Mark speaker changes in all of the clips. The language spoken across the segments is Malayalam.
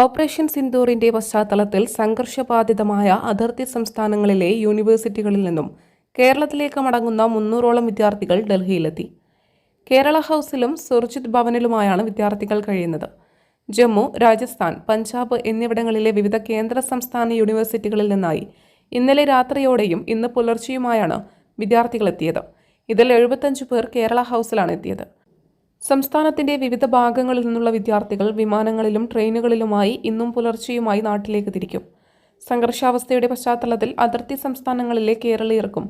Speaker 1: ഓപ്പറേഷൻ സിന്ദൂറിന്റെ പശ്ചാത്തലത്തിൽ സംഘർഷബാധിതമായ അതിർത്തി സംസ്ഥാനങ്ങളിലെ യൂണിവേഴ്സിറ്റികളിൽ നിന്നും കേരളത്തിലേക്ക് മടങ്ങുന്ന മുന്നൂറോളം വിദ്യാർത്ഥികൾ ഡൽഹിയിലെത്തി. കേരള ഹൗസിലും സുർജിത് ഭവനിലുമായാണ് വിദ്യാർത്ഥികൾ കഴിയുന്നത്. ജമ്മു രാജസ്ഥാൻ പഞ്ചാബ് എന്നിവിടങ്ങളിലെ വിവിധ കേന്ദ്ര സംസ്ഥാന യൂണിവേഴ്സിറ്റികളിൽ നിന്നായി ഇന്നലെ രാത്രിയോടെയും ഇന്ന് പുലർച്ചെയുമായാണ് വിദ്യാർത്ഥികൾ എത്തിയത്. ഇതിൽ എഴുപത്തഞ്ച് പേർ കേരള ഹൗസിലാണ് എത്തിയത്. സംസ്ഥാനത്തിന്റെ വിവിധ ഭാഗങ്ങളിൽ നിന്നുള്ള വിദ്യാർത്ഥികൾ വിമാനങ്ങളിലും ട്രെയിനുകളിലുമായി ഇന്നും പുലർച്ചെയുമായി നാട്ടിലേക്ക് തിരിക്കും. സംഘർഷാവസ്ഥയുടെ പശ്ചാത്തലത്തിൽ അതിർത്തി സംസ്ഥാനങ്ങളിലെ കേരളീയർക്കും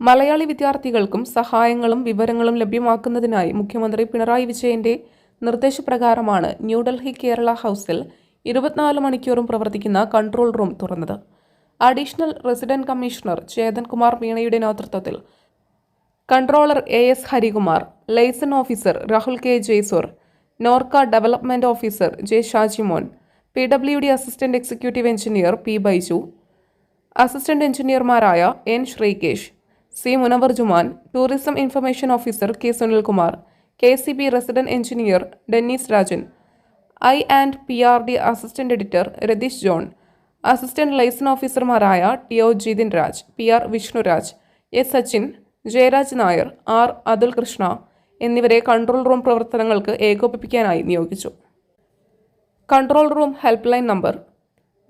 Speaker 1: മലയാളി വിദ്യാർത്ഥികൾക്കും സഹായങ്ങളും വിവരങ്ങളും ലഭ്യമാക്കുന്നതിനായി മുഖ്യമന്ത്രി പിണറായി വിജയന്റെ നിർദ്ദേശപ്രകാരമാണ് ന്യൂഡൽഹി കേരള ഹൗസിൽ ഇരുപത്തിനാല് മണിക്കൂറും പ്രവർത്തിക്കുന്ന കൺട്രോൾ റൂം തുറന്നത്. അഡീഷണൽ റെസിഡന്റ് കമ്മീഷണർ ചേതൻകുമാർ മീണയുടെ നേതൃത്വത്തിൽ controller A S Harikumar liaison officer Rahul K Jaysur NORKA development officer J Shajimon P W D assistant executive engineer P Baiju assistant എഞ്ചിനീയർമാരായ N Sreekesh C Munavar Juman tourism information officer K Sunilkumar K C B resident engineer Dennis Rajan I and P R D assistant editor Ratheesh John assistant liaison ഓഫീസർമാരായ T O Jithin Raj P R Vishnuraj S Sachin Jayaraj Nair R Athul Krishna എന്നിവരെ കൺട്രോൾ റൂം പ്രവർത്തനങ്ങൾക്ക് ഏകോപിപ്പിക്കാനായി നിയോഗിച്ചു. Control room helpline number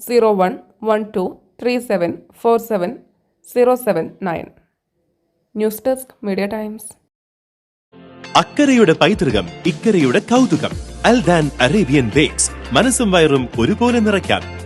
Speaker 1: zero one one two three seven four seven zero seven nine news desk Media Times
Speaker 2: അക്കരയുടെ പൈതൃകം ഇക്കരയുടെ കൗതുകം അൽദാൻ അറേബ്യൻ ബേക്സ് മനസ്സും വയറും ഒരുപോലെ നിറയ്ക്കാം.